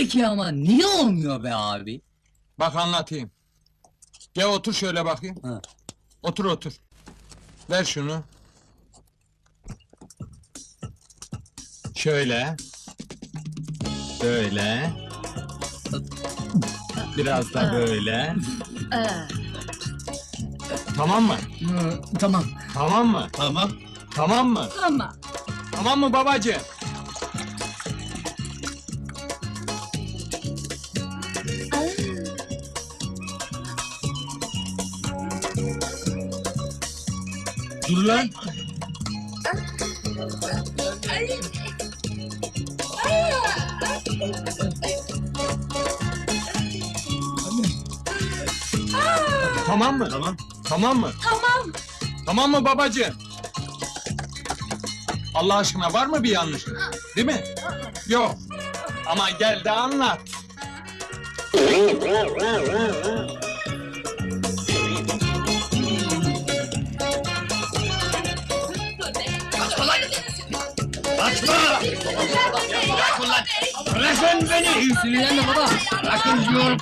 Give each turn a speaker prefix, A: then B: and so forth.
A: Peki ama niye olmuyor be abi?
B: Bak anlatayım. Gel otur şöyle bakayım.
A: Ha.
B: Otur otur. Ver şunu. Şöyle. Böyle. Biraz da böyle. Tamam mı?
A: Hı, tamam.
B: Tamam mı?
A: Tamam.
B: Tamam mı?
C: Ama
B: Tamam mı babacığım? Dur lan. Tamam mı? Tamam. Tamam mı?
C: tamam.
B: Tamam mı babacığım? Allah aşkına var mı bir yanlışım? Değil mi? Yok. Ama gel de anlat.
D: Açma! Bırakın beni!
A: Sinirlenme baba.
D: Bırakın diyorum!